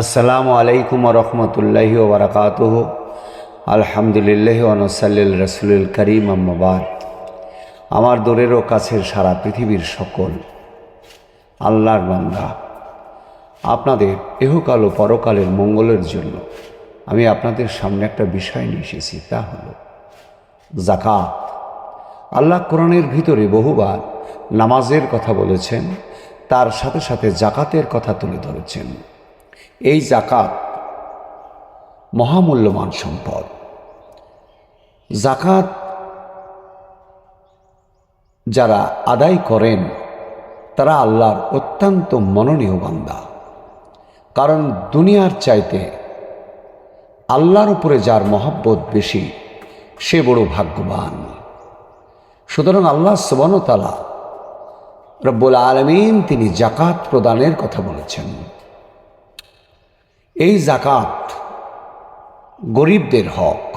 আসসালামু আলাইকুম রহমতুল্লাহি ওবরাকাত আলহামদুলিল্লাহ ওনসাল্লিল রসুল করিম আম্মাবাদ আমার দূরেরও কাছের সারা পৃথিবীর সকল আল্লাহর বান্দা, আপনাদের এহকাল ও পরকালের মঙ্গলের জন্য আমি আপনাদের সামনে একটা বিষয় নিয়ে এসেছি, তা হল জাকাত আল্লাহ কোরআনের ভিতরে বহুবার নামাজের কথা বলেছেন, তার সাথে সাথে জাকাতের কথা তুলে ধরেছেন। এই জাকাত মহামূল্যবান সম্পদ। জাকাত যারা আদায় করেন, তারা আল্লাহর অত্যন্ত মননীয় বান্দা। কারণ দুনিয়ার চাইতে আল্লাহর উপরে যার মহব্বত বেশি, সে বড় ভাগ্যবান। সুতরাং আল্লাহ সুবানতালা রব্বুল আলমিন তিনি জাকাত প্রদানের কথা বলেছেন। এই জাকাত গরিবদের হক।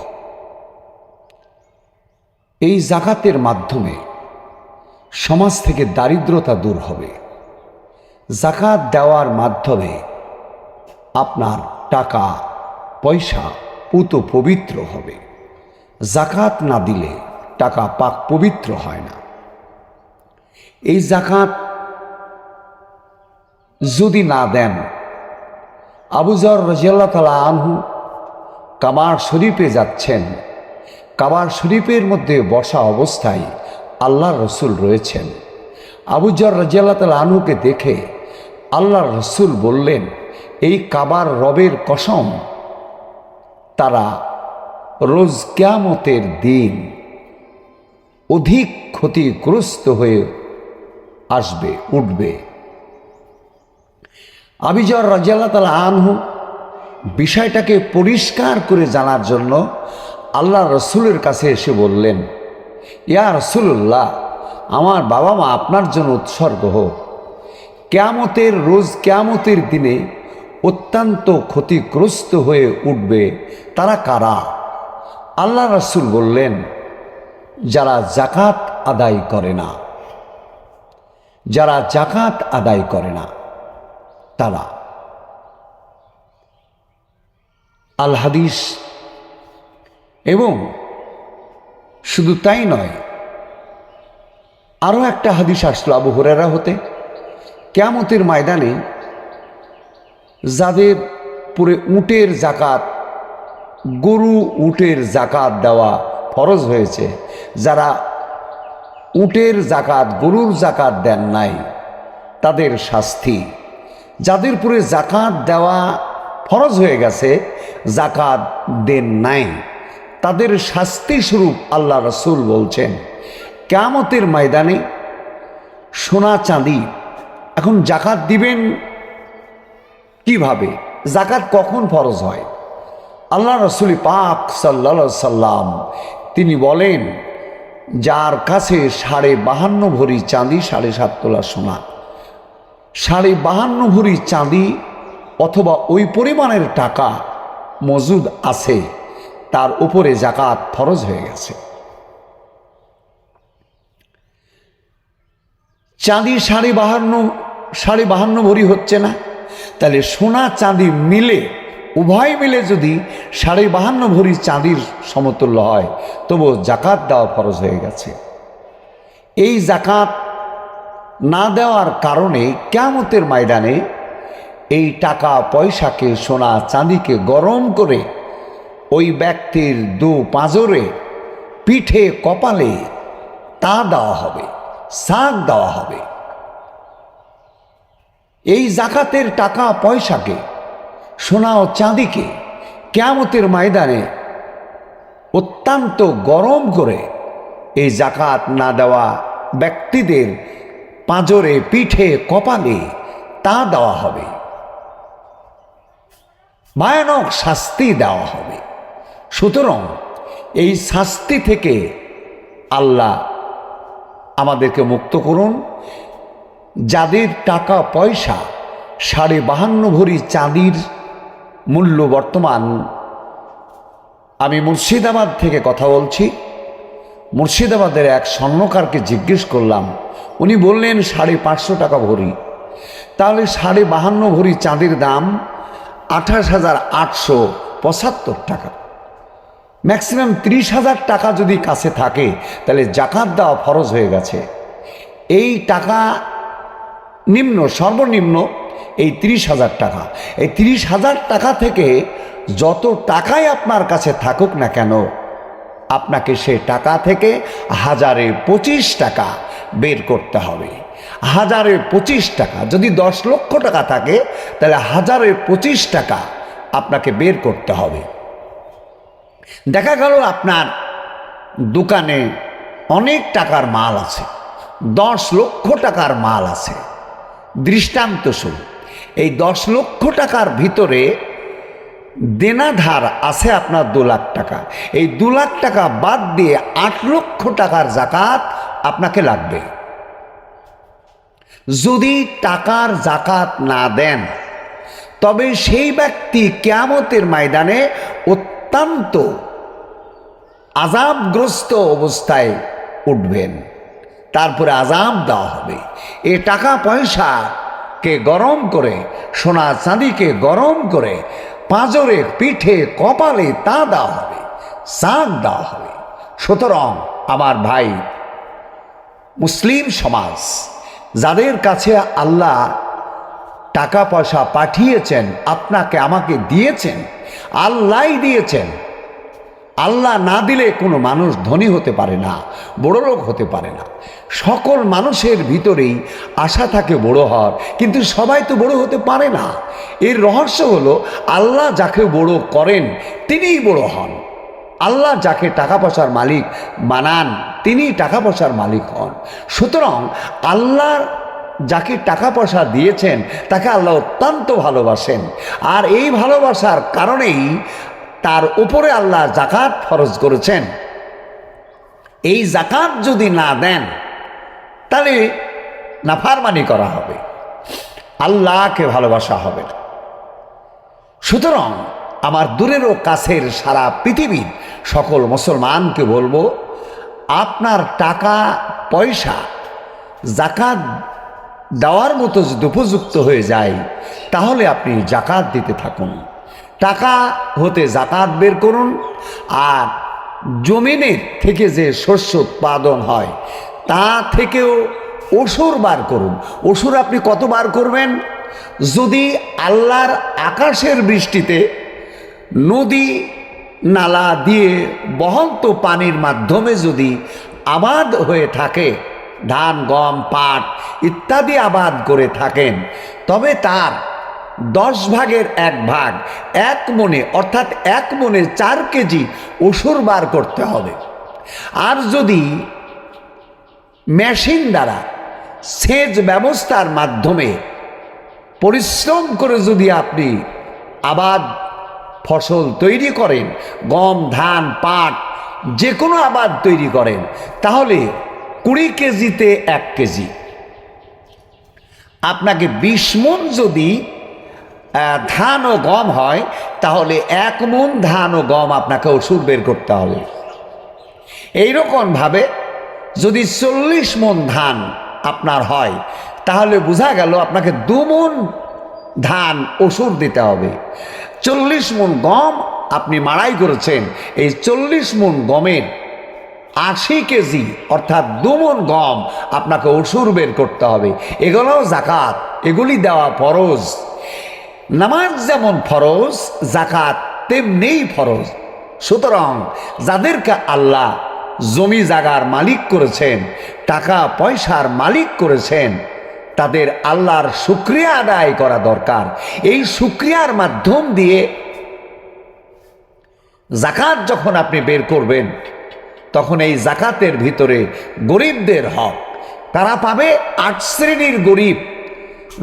এই জাকাতের মাধ্যমে সমাজ থেকে দারিদ্রতা দূর হবে। জাকাত দেওয়ার মাধ্যমে আপনার টাকা, পয়সা পুত পবিত্র হবে। জাকাত না দিলে টাকা পাক পবিত্র হয় না। এই জাকাত যদি না দেন আবুজর রাজিয়াল্লাহ তালা আনহু কামার শরীফে যাচ্ছেন। কাবার শরীফের মধ্যে বসা অবস্থায় আল্লাহ রসুল রয়েছেন। আবুজর রাজিয়াল্লাহ তালা আনহুকে দেখে আল্লাহ রসুল বললেন, এই কাবার রবের কসম, তারা রোজ ক্যামতের দিন অধিক ক্ষতিগ্রস্ত হয়ে আসবে, উঠবে। আবিজর রাজিয়াল্লাহ তালা আনহু বিষয়টাকে পরিষ্কার করে জানার জন্য আল্লাহ রসুলের কাছে এসে বললেন, ইয়া রসুল্লাহ আমার বাবা মা আপনার জন্য উৎসর্গ হোক। কেয়ামতের রোজ কেয়ামতের দিনে অত্যন্ত ক্ষতিগ্রস্ত হয়ে উঠবে তারা কারা? আল্লাহ রসুল বললেন, যারা জাকাত আদায় করে না, যারা জাকাত আদায় করে না তারা। আল হাদিস। এবং শুধু তাই নয়, আরও একটা হাদিস আসলো আবু হরেরা হতে। কেয়ামতের ময়দানে যাদের পুরে উটের জাকাত, গরু উটের জাকাত দেওয়া ফরজ হয়েছে, যারা উটের জাকাত, গরুর জাকাত দেন নাই, তাদের শাস্তি যাদের পুরে জাকাত দেওয়া ফরজ হয়ে গেছে, জাকাত দেন নাই। তাদের শাস্তি স্বরূপ আল্লাহ রসুল বলছেন কেমতের ময়দানে সোনা চাঁদি, এখন জাকাত দিবেন কীভাবে? জাকাত কখন ফরজ হয়? আল্লাহ রসুল পাক সাল্লা সাল্লাম, তিনি বলেন, যার কাছে সাড়ে বাহান্ন ভরি চাঁদি, সাড়ে সাত তোলা সোনা সাড়ে বাহান্ন ভরি চাঁদি অথবা ওই পরিমাণের টাকা মজুদ আছে, তার উপরে জাকাত ফরজ হয়ে গেছে। চাঁদি সাড়ে বাহান্ন সাড়ে বাহান্ন ভরি হচ্ছে না। তাহলে সোনা চাঁদি মিলে, উভয় মিলে যদি সাড়ে বাহান্ন ভরি চাঁদির সমতুল্য হয় তবু জাকাত দেওয়া ফরজ হয়ে গেছে। এই জাকাত না দেওয়ার কারণে কেমতের ময়দানে এই টাকা পয়সাকে, সোনা চাঁদিকে গরম করে ওই ব্যক্তির দু পাঁজরে পিঠে কপালে তা দেওয়া হবে, শাক দেওয়া হবে। এই জাকাতের টাকা পয়সাকে, সোনা ও চাঁদিকে কেয়ামতের ময়দানে অত্যন্ত গরম করে এই জাকাত না দেওয়া ব্যক্তিদের পাঁজরে পিঠে কপালে তা দেওয়া হবে। ভয়ানক শাস্তি দেওয়া হবে। সুতরাং এই শাস্তি থেকে আল্লাহ আমাদেরকে মুক্ত করুন। যাদের টাকা পয়সা সাড়ে বাহান্ন ভরি চাঁদির মূল্য বর্তমান, আমি মুর্শিদাবাদ থেকে কথা বলছি। মুর্শিদাবাদের এক স্বর্ণকারকে জিজ্ঞেস করলাম, উনি বললেন, সাড়ে পাঁচশো টাকা ভরি। তাহলে সাড়ে বাহান্ন ভরি চাঁদের দাম আঠাশ হাজার আটশো পঁচাত্তর টাকা। ম্যাক্সিমাম ত্রিশ হাজার টাকা যদি কাছে থাকে, তাহলে জাকাত দেওয়া ফরজ হয়ে গেছে। এই টাকা নিম্ন, সর্বনিম্ন এই ত্রিশ হাজার টাকা। এই ত্রিশ হাজার টাকা থেকে যত টাকাই আপনার কাছে থাকুক না কেন আপনাকে সে টাকা থেকে হাজারে পঁচিশ টাকা বের করতে হবে। হাজারে পঁচিশ টাকা, যদি দশ লক্ষ টাকা থাকে, তাহলে হাজারে পঁচিশ টাকা আপনাকে বের করতে হবে। দেখা গেল আপনার দোকানে অনেক টাকার মাল আছে, দশ লক্ষ টাকার মাল আছে। দৃষ্টান্ত স্বরূপ এই দশ লক্ষ টাকার ভিতরে দেনাধার আছে আপনার দু লাখ টাকা। এই দু লাখ টাকা বাদ দিয়ে আট লক্ষ টাকার জাকাত আপনাকে লাগবে। যদি টাকার জাকাত না দেন, তবে সেই ব্যক্তি কেয়ামতের ময়দানে অত্যন্ত আজাবগ্রস্ত অবস্থায় উঠবেন। তারপরে আজাব দেওয়া হবে। এ টাকা পয়সাকে গরম করে, সোনা চাঁদিকে গরম করে পাঁজরে পিঠে কপালে তা দেওয়া হবে চাঁদ দেওয়া হবে। সুতরাং আমার ভাই, মুসলিম সমাজ, যাদের কাছে আল্লাহ টাকা পয়সা পাঠিয়েছেন, আপনাকে আমাকে দিয়েছেন আল্লাহ দিয়েছেন আল্লাহ না দিলে কোনো মানুষ ধনী হতে পারে না, বড় লোক হতে পারে না। সকল মানুষের ভিতরেই আশা থাকে বড় হওয়ার, কিন্তু সবাই তো বড় হতে পারে না। এর রহস্য হলো, আল্লাহ যাকে বড় করেন, তিনিই বড় হন। আল্লাহ যাকে টাকা পয়সার মালিক বানান তিনি টাকা পয়সার মালিক হন। সুতরাং আল্লাহর যাকে টাকা পয়সা দিয়েছেন, তাকে আল্লাহ অত্যন্ত ভালোবাসেন। আর এই ভালোবাসার কারণেই তার উপরে আল্লাহ জাকাত ফরজ করেছেন। এই জাকাত যদি না দেন, তাহলে নাফারমানি করা হবে। আল্লাহকে ভালোবাসা হবে না। সুতরাং আমার দূরেরও কাছের সারা পৃথিবীর সকল মুসলমানকে বলব, আপনার টাকা, পয়সা জাকাত দেওয়ার মতো যদি উপযুক্ত হয়ে যায়, তাহলে আপনি জাকাত দিতে থাকুন। টাকা হতে জাকাত বের করুন আর জমিনের থেকে যে শস্য উৎপাদন হয় তা থেকেও ওসুর বার করুন। ওসুর আপনি কত বার করবেন? যদি আল্লাহর আকাশের বৃষ্টিতে নদী নালা দিয়ে বহন্ত পানির মাধ্যমে যদি আবাদ হয়ে থাকে, ধান, গম, পাট ইত্যাদি আবাদ করে থাকেন, তবে তার দশ ভাগের এক ভাগ, এক মনে অর্থাৎ এক মনে চার কেজি ওষুর বার করতে হবে। আর যদি মেশিন দ্বারা সেচ ব্যবস্থার মাধ্যমে পরিশ্রম করে যদি আপনি আবাদ ফসল তৈরি করেন, গম, ধান, পাট, যে কোনো আবাদ তৈরি করেন, তাহলে কুড়ি কেজিতে এক কেজি। আপনাকে বিশ মন যদি ধান ও গম হয়, তাহলে এক মন ধান ও গম আপনাকে ওষুধ বের করতে হবে। এইরকমভাবে যদি চল্লিশ মন ধান আপনার হয়, তাহলে বোঝা গেল আপনাকে দু মন ধান ওষুধ দিতে হবে। চল্লিশ মন গম আপনি মাড়াই করেছেন, এই চল্লিশ মন গমের আশি কেজি, অর্থাৎ দুমন গম আপনাকে ওষুর বের করতে হবে। এগুলোও জাকাত, এগুলি দেওয়া ফরজ। নামাজ যেমন ফরজ জাকাত তেমনিই ফরজ। সুতরাং যাদেরকে আল্লাহ জমি জাগার মালিক করেছেন, টাকা পয়সার মালিক করেছেন, তাদের আল্লাহর শুক্রিয়া আদায় করা দরকার। এই শুক্রিয়ার মাধ্যম দিয়ে জাকাত যখন আপনি বের করবেন, তখন এই জাকাতের ভিতরে গরিবদের হক। তারা পাবে আট শ্রেণির গরিব,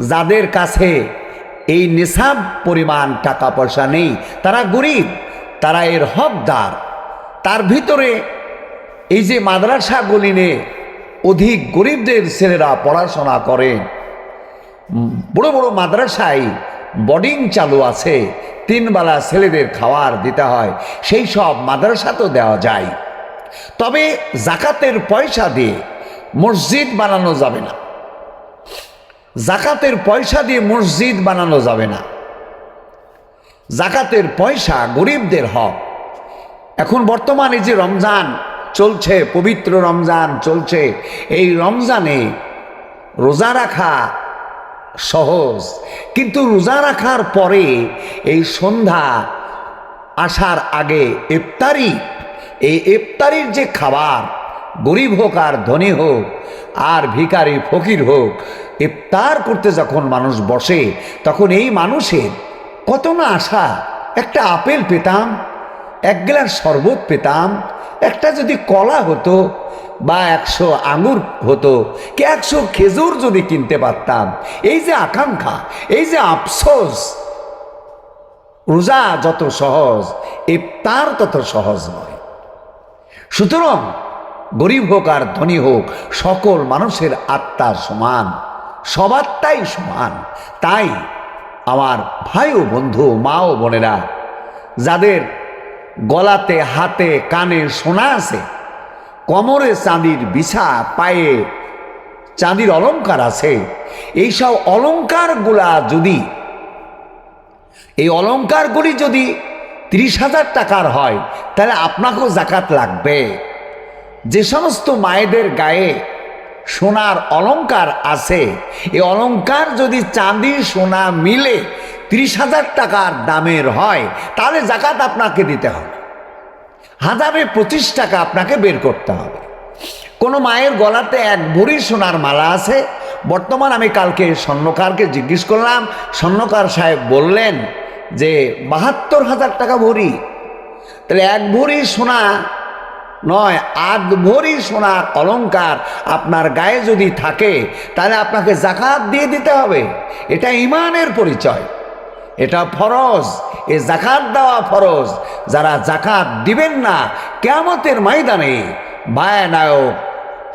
যাদের কাছে এই নিসাব পরিমাণ টাকা পয়সা নেই। তারা গরিব, তারা এর হকদার। তার ভিতরে এই যে মাদ্রাসাগুলিনে অধিক গরিবদের ছেলেরা পড়াশোনা করেন বড় বড় মাদ্রাসায় বোর্ডিং চালু আছে তিনবেলা ছেলেদের খাওয়ার দিতে হয়, সেই সব মাদ্রাসা তো দেওয়া যায়। তবে জাকাতের পয়সা দিয়ে মসজিদ বানানো যাবে না। জাকাতের পয়সা দিয়ে মসজিদ বানানো যাবে না। জাকাতের পয়সা গরিবদের হক। এখন বর্তমানে যে রমজান চলছে, পবিত্র রমজান চলছে, এই রমজানে রোজা রাখা সহজ। কিন্তু রোজা রাখার পরে এই সন্ধ্যা আসার আগে ইফতারি, এই ইফতারির যে খাবার, গরিব হোক আর ধনী হোক আর ভিখারি ফকির হোক, ইফতার করতে যখন মানুষ বসে, তখন এই মানুষের কত না আশা, একটা আপেল পেতাম, এক গ্লাস শরবত পেতাম, একটা যদি কলা হতো বা একশো আঙুর হতো, কি একশো খেজুর যদি কিনতে পারতাম, এই যে আকাঙ্ক্ষা, এই যে আফসোস, রোজা যত সহজ, ইফতার তত সহজ নয়। সুতরাং গরিব হোক আর ধনী হোক, সকল মানুষের আত্মা সমান। সবাত্মাই সমান। তাই আমার ভাই ও বন্ধু, মা ও বোনেরা, যাদের গলাতে, হাতে, কানে সোনা আছে, কোমরে চাঁদির বিছা, পায়ে চাঁদির অলংকার আছে, এইসব অলংকারগুলা যদি, এই অলংকারগুলি যদি ত্রিশ হাজার টাকার হয়, তাহলে আপনাকেও জাকাত লাগবে। যে সমস্ত মায়েদের গায়ে সোনার অলংকার আছে এই অলংকার যদি চাঁদি, সোনা মিলে ত্রিশ হাজার টাকার দামের হয়, তাহলে জাকাত আপনাকে দিতে হবে। হাজারে পঁচিশ টাকা আপনাকে বের করতে হবে। কোনো মায়ের গলাতে এক ভরি সোনার মালা আছে। বর্তমান আমি কালকে স্বর্ণকারকে জিজ্ঞেস করলাম, স্বর্ণকার সাহেব বললেন যে, বাহাত্তর হাজার টাকা ভরি। তাহলে এক ভরি সোনা নয়, আধ ভরি সোনার অলংকার আপনার গায়ে যদি থাকে, তাহলে আপনাকে জাকাত দিয়ে দিতে হবে। এটা ইমানের পরিচয়। এটা ফরজ। এ জাকাত দেওয়া ফরজ। যারা জাকাত দিবেন না কেমতের ময়দানে ভয়ানক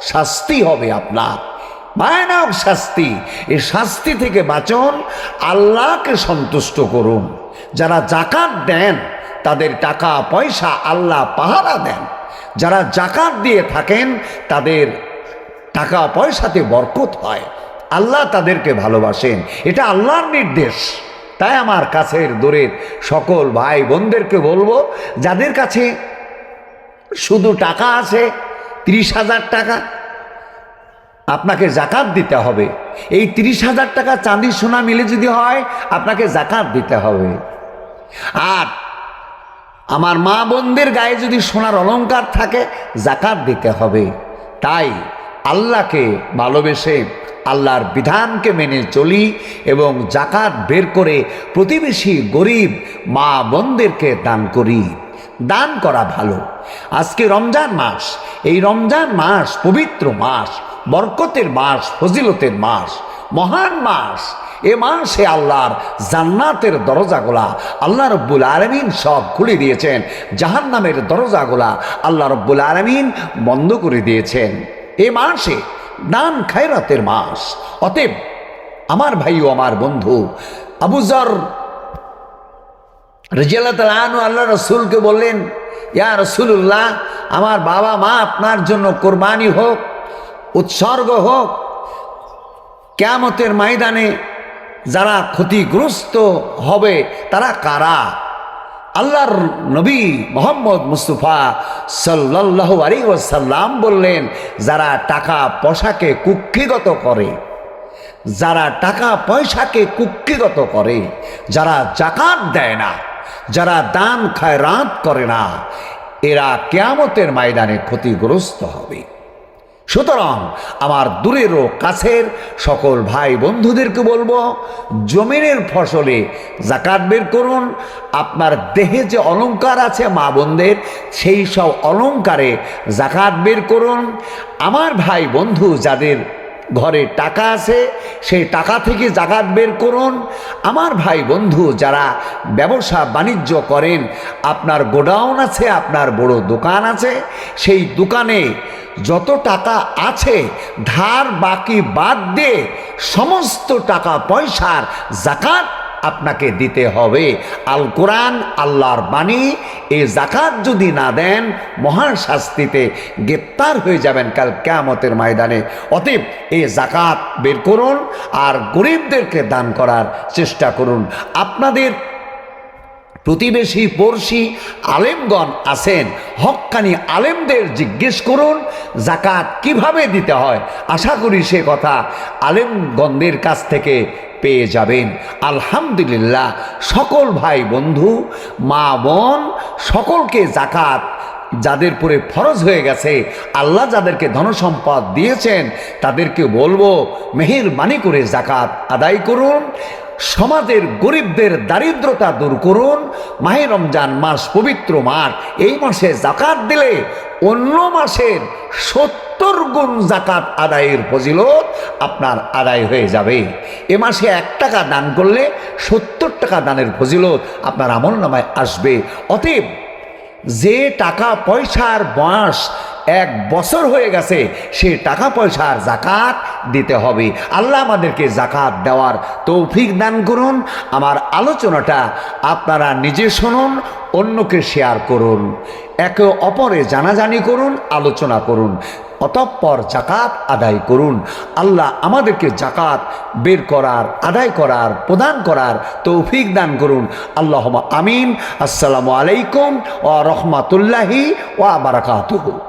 শাস্তি হবে আপনার। ভয়ানক শাস্তি। এ শাস্তি থেকে বাঁচন, আল্লাহকে সন্তুষ্ট করুন। যারা জাকাত দেন, তাদের টাকা পয়সা আল্লাহ পাহারা দেন। যারা জাকাত দিয়ে থাকেন, তাদের টাকা পয়সাতে বরকত হয়। আল্লাহ তাদেরকে ভালোবাসেন। এটা আল্লাহর নির্দেশ। তাই আমার কাছের দূরের সকল ভাই বোনদেরকে বলব, যাদের কাছে শুধু টাকা আছে, ত্রিশ হাজার টাকা, আপনাকে জাকাত দিতে হবে। এই ত্রিশ হাজার টাকা চাঁদি সোনা মিলে যদি হয়, আপনাকে জাকাত দিতে হবে। আর আমার মা বোনদের গায়ে যদি সোনার অলংকার থাকে, জাকাত দিতে হবে। তাই আল্লাহকে ভালোবেসে আল্লাহর বিধানকে মেনে চলি এবং জাকাত বের করে প্রতিবেশী গরিব মা বোনদেরকে দান করি। দান করা ভালো। আজকে রমজান মাস। এই রমজান মাস পবিত্র মাস, বরকতের মাস, ফজিলতের মাস, মহান মাস। এ মাসে আল্লাহর জান্নাতের দরজাগুলা। আল্লাহ রব্বুল আলমিন সব খুলে দিয়েছেন জাহান নামের দরজাগুলা আল্লাহ রব্বুল আলমিন বন্ধ করে দিয়েছেন। এ মাসে দান খায়রাতের মাস। অতএব আমার ভাই ও আমার বন্ধু আবুজর রাজিয়াল্লাহ আল্লাহ রসুলকে বললেন, ইয়া রসুল্লাহ আমার বাবা মা আপনার জন্য কোরবানি হোক, উৎসর্গ হোক, কেয়ামতের ময়দানে যারা ক্ষতিগ্রস্ত হবে তারা কারা? আল্লাহর নবী মোহাম্মদ মুস্তফা সাল্লাহ আলী ওসাল্লাম বললেন, যারা টাকা পয়সাকে কুক্ষিগত করে, যারা টাকা পয়সাকে কুক্ষিগত করে, যারা জাকাত দেয় না, যারা দান খায় রাত করে না, এরা কেয়ামতের ময়দানে ক্ষতিগ্রস্ত হবে। সুতরাং আমার দূরের ও কাছের সকল ভাই বন্ধুদেরকে বলব, জমিনের ফসলে জাকাত বের করুন। আপনার দেহে যে অলঙ্কার আছে মা বোনদের, সেই সব অলঙ্কারে জাকাত বের করুন। আমার ভাই বন্ধু যাদের ঘরে টাকা আছে, সেই টাকা থেকে জাকাত বের করুন। আমার ভাই বন্ধু, যারা ব্যবসা বাণিজ্য করেন, আপনার গোডাউন আছে, আপনার বড় দোকান আছে, সেই দোকানে যত টাকা আছে, ধার বাকি বাদ দিয়ে সমস্ত টাকা পয়সার জাকাত আপনাকে দিতে হবে। আল কোরআন আল্লাহর বাণী, এই জাকাত যদি না দেন, মহান শাস্তিতে গ্রেপ্তার হয়ে যাবেন কাল কেয়ামতের ময়দানে। অতএব এই জাকাত বের করুন আর গরিবদেরকে দান করার চেষ্টা করুন। আপনাদের প্রতিবেশী, পড়শি, আলেমগণ আছেন, হক্কানি আলেমদের জিজ্ঞেস করুন জাকাত কীভাবে দিতে হয়? আশা করি সে কথা আলেমগণদের কাছ থেকে পেয়ে যাবেন। আলহামদুলিল্লাহ, সকল ভাই বন্ধু, মা বোন, সকলকে জাকাত যাদের পরে ফরজ হয়ে গেছে, আল্লাহ যাদেরকে ধনসম্পদ দিয়েছেন, তাদেরকে বলব, মেহেরবানি করে জাকাত আদায় করুন। সমাজের গরিবদের দারিদ্রতা দূর করুন। মাহে রমজান মাস পবিত্র মাস, এই মাসে জাকাত দিলে অন্য মাসের সত্তর গুণ জাকাত আদায়ের ফজিলত আপনার আদায় হয়ে যাবে। এ মাসে এক টাকা দান করলে সত্তর টাকা দানের ফজিলত আপনার আমল নামায় আসবে। অতএব যে টাকা পয়সার বয়স এক বছর হয়ে গেছে, সে টাকা পয়সার জাকাত দিতে হবে। আল্লাহ আমাদেরকে জাকাত দেওয়ার তৌফিক দান করুন। আমার আলোচনাটা আপনারা নিজে শুনুন অন্যকে শেয়ার করুন, একে অপরে জানাজানি করুন, আলোচনা করুন, অতঃপর জাকাত আদায় করুন। আল্লাহ আমাদেরকে জাকাত বের করার, আদায় করার, প্রদান করার তৌফিক দান করুন। আল্লাহ আমিন। আসসালামু আলাইকুম ও রহমাতুল্লাহি ও বারাকাতুহু।